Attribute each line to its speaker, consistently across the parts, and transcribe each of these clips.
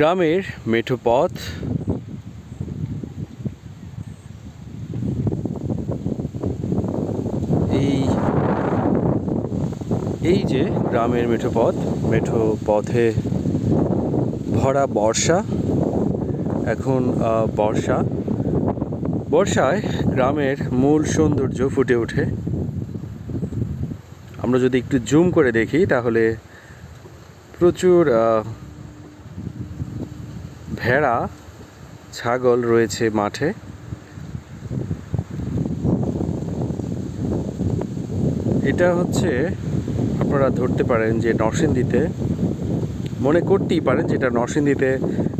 Speaker 1: গ্রামের মেঠো পথ। এই এই যে গ্রামের মেঠো পথ, মেঠো পথে ভরা বর্ষা। এখন বর্ষা। বর্ষায় গ্রামের মূল সৌন্দর্য ফুটে ওঠে। আমরা যদি একটু জুম করে দেখি, তাহলে প্রচুর ভেড়া, ছাগল রয়েছে মাঠে। এটা হচ্ছে, আপনারা ধরতে পারেন যে নরসিংদীতে, মনে করতেই পারেন যেটা নরসিংদীতে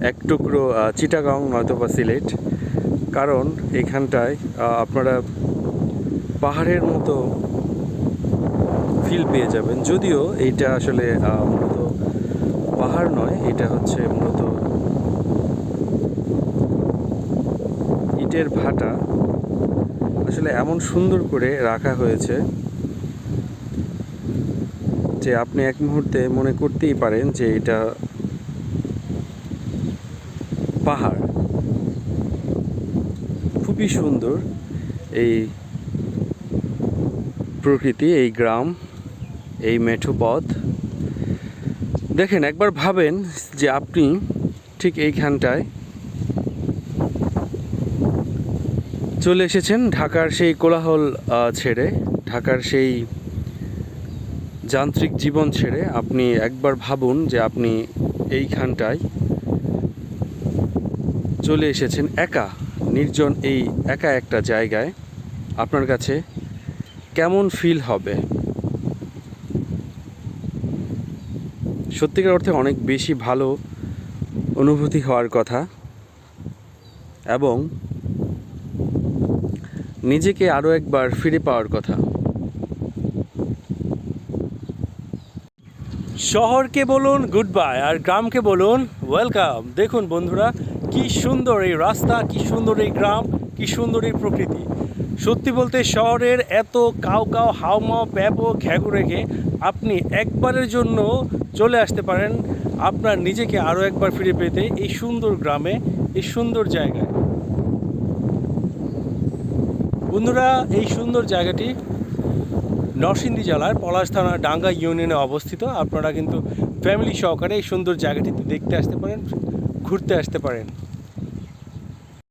Speaker 1: এক টুকরো চিটাগাং নয়তো বা সিলেট। কারণ এখানটায় আপনারা পাহাড়ের মতো ফিল পেয়ে যাবেন। যদিও এইটা আসলে মূলত পাহাড় নয়, এটা হচ্ছে মূলত ইটের ভাটা আসলে এমন সুন্দর করে রাখা হয়েছে যে আপনি এক মুহূর্তে মনে করতেই পারেন যে এটা পাহাড়। খুবই সুন্দর এই প্রকৃতি, এই গ্রাম, এই মেঠো পথ। দেখেন, একবার ভাবেন যে আপনি ঠিক এইখানটায় চলে এসেছেন ঢাকার সেই কোলাহল ছেড়ে, ঢাকার সেই যান্ত্রিক জীবন ছেড়ে। আপনি একবার ভাবুন যে আপনি এইখানটায় চলে এসেছেন একা, নির্জন এই একা একটা জায়গায়। আপনার কাছে কেমন ফিল হবে? সত্যিকার অর্থে অনেক বেশি ভালো অনুভূতি হওয়ার কথা। এবং নিজেকে আরও একবার ফিরে পাওয়ার কথা। শহরকে বলুন গুড বাই আর গ্রামকে বলুন ওয়েলকাম দেখুন বন্ধুরা, কি সুন্দর এই রাস্তা, কি সুন্দর এই গ্রাম, কি সুন্দর এই প্রকৃতি। সত্যি বলতে শহরের এত কাউ কাউ হাওমাও প্যাপো ঘ্যাগু রেখে আপনি একবারের জন্য চলে আসতে পারেন আপনার নিজেকে আরও একবার ফিরে পেতে এই সুন্দর গ্রামে, এই সুন্দর জায়গায়। বন্ধুরা, এই সুন্দর জায়গাটি নরসিংদী জেলার পলাশ থানা ডাঙ্গা ইউনিয়নে অবস্থিত। আপনারা কিন্তু ফ্যামিলি সহকারে এই সুন্দর জায়গাটিতে দেখতে আসতে পারেন, ঘুরতে আসতে পারেন।